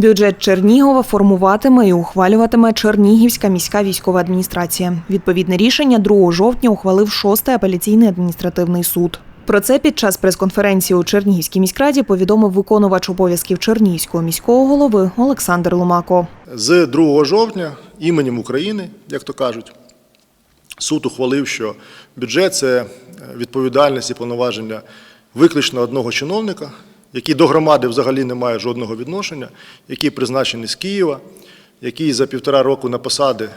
Бюджет Чернігова формуватиме і ухвалюватиме Чернігівська міська військова адміністрація. Відповідне рішення 2 жовтня ухвалив 6-й апеляційний адміністративний суд. Про це під час прес-конференції у Чернігівській міськраді повідомив виконувач обов'язків Чернігівського міського голови Олександр Ломако. З 2 жовтня іменем України, як то кажуть, суд ухвалив, що бюджет це відповідальність і повноваження виключно одного чиновника, який до громади взагалі не має жодного відношення, який призначений з Києва, який за півтора року на посаді,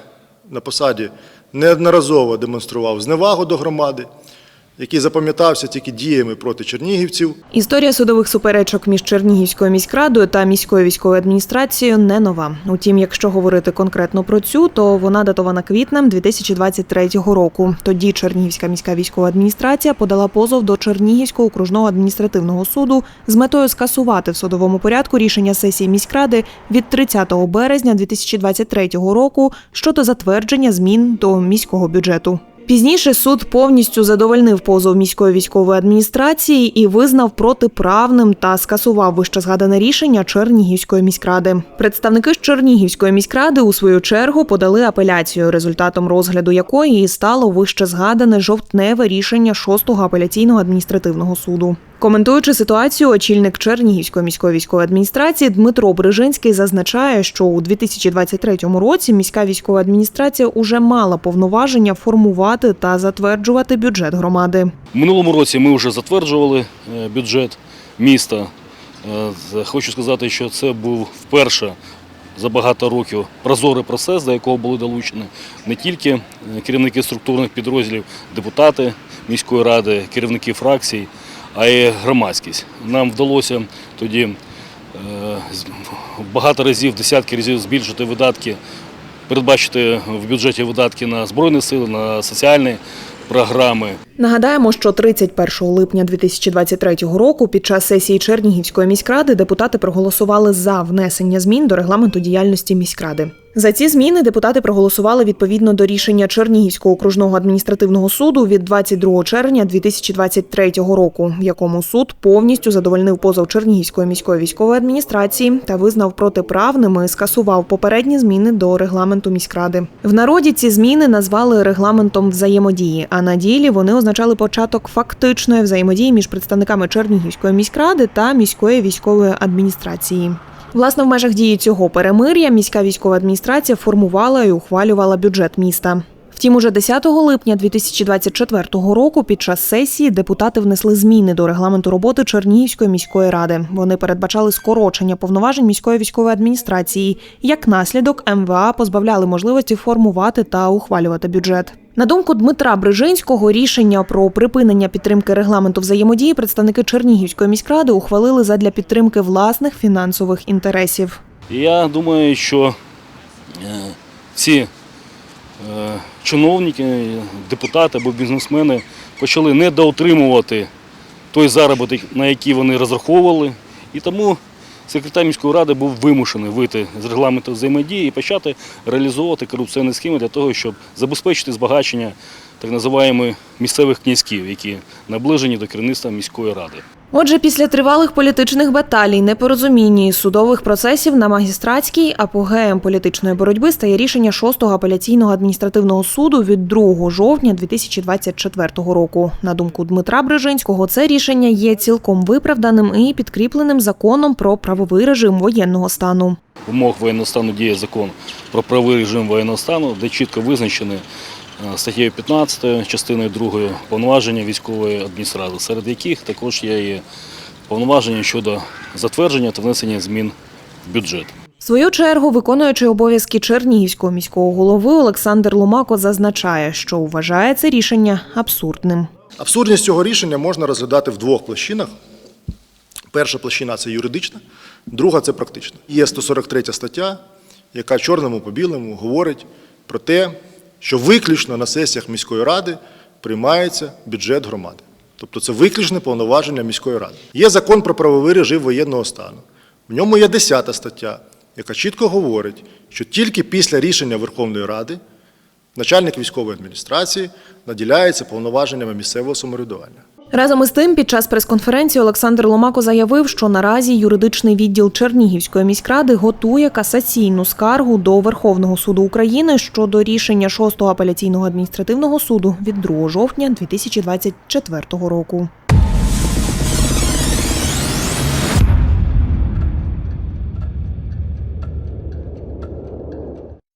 на посаді неодноразово демонстрував зневагу до громади, який запам'ятався тільки діями проти чернігівців. Історія судових суперечок між Чернігівською міськрадою та міською військовою адміністрацією не нова. Утім, якщо говорити конкретно про цю, то вона датована квітнем 2023 року. Тоді Чернігівська міська військова адміністрація подала позов до Чернігівського окружного адміністративного суду з метою скасувати в судовому порядку рішення сесії міськради від 30 березня 2023 року щодо затвердження змін до міського бюджету. Пізніше суд повністю задовольнив позов міської військової адміністрації і визнав протиправним та скасував вищезгадане рішення Чернігівської міськради. Представники з Чернігівської міськради у свою чергу подали апеляцію, результатом розгляду якої стало вищезгадане жовтневе рішення 6-го апеляційного адміністративного суду. Коментуючи ситуацію, очільник Чернігівської міської військової адміністрації Дмитро Брижинський зазначає, що у 2023 році міська військова адміністрація уже мала повноваження формувати та затверджувати бюджет громади. В минулому році ми вже затверджували е, бюджет міста. Е, Хочу сказати, що це був вперше за багато років прозорий процес, до якого були долучені не тільки е, керівники структурних підрозділів, депутати міської ради, керівники фракцій, а й громадськість. Нам вдалося тоді е, багато разів, десятки разів збільшити видатки, передбачити в бюджеті видатки на Збройні сили, на соціальні програми. Нагадаємо, що 31 липня 2023 року під час сесії Чернігівської міськради депутати проголосували за внесення змін до регламенту діяльності міськради. За ці зміни депутати проголосували відповідно до рішення Чернігівського окружного адміністративного суду від 22 червня 2023 року, в якому суд повністю задовольнив позов Чернігівської міської військової адміністрації та визнав протиправними, скасував попередні зміни до регламенту міськради. В народі ці зміни назвали регламентом взаємодії, а на ділі вони означали початок фактичної взаємодії між представниками Чернігівської міськради та міської військової адміністрації. Власне, в межах дії цього перемир'я міська військова адміністрація формувала і ухвалювала бюджет міста. Втім, уже 10 липня 2024 року під час сесії депутати внесли зміни до регламенту роботи Чернігівської міської ради. Вони передбачали скорочення повноважень міської військової адміністрації. Як наслідок, МВА позбавляли можливості формувати та ухвалювати бюджет. На думку Дмитра Брижинського, рішення про припинення підтримки регламенту взаємодії представники Чернігівської міськради ухвалили задля підтримки власних фінансових інтересів. Я думаю, що е, ці е, чиновники, депутати або бізнесмени почали недоотримувати той заробіток, на який вони розраховували. І тому секретар міської ради був вимушений вийти з регламенту взаємодії і почати реалізовувати корупційні схеми для того, щоб забезпечити збагачення так називаємо місцевих князьків, які наближені до керівництва міської ради. Отже, після тривалих політичних баталій, непорозумінь і судових процесів на магістратській апогеєм політичної боротьби стає рішення 6-го апеляційного адміністративного суду від 2 жовтня 2024 року. На думку Дмитра Брижинського, це рішення є цілком виправданим і підкріпленим законом про правовий режим воєнного стану. В умовах воєнного стану діє закон про правовий режим воєнного стану, де чітко визначені е, статтею 15 частиною 2 повноваження військової адміністрації, серед яких також є і повноваження щодо затвердження та внесення змін в бюджет. В свою чергу, виконуючий обов'язки Чернігівського міського голови Олександр Ломако зазначає, що вважає це рішення абсурдним. Абсурдність цього рішення можна розглядати в двох площинах. Перша площина це юридична, друга це практична. Є 143 стаття, яка чорному по білому говорить про те, що виключно на сесіях міської ради приймається бюджет громади. Тобто це виключне повноваження міської ради. Є закон про правовий режим воєнного стану. В ньому є 10 стаття, яка чітко говорить, що тільки після рішення Верховної Ради начальник військової адміністрації наділяється повноваженнями місцевого самоврядування. Разом із тим, під час прес-конференції Олександр Ломако заявив, що наразі юридичний відділ Чернігівської міськради готує касаційну скаргу до Верховного суду України щодо рішення 6-го апеляційного адміністративного суду від 2 жовтня 2024 року.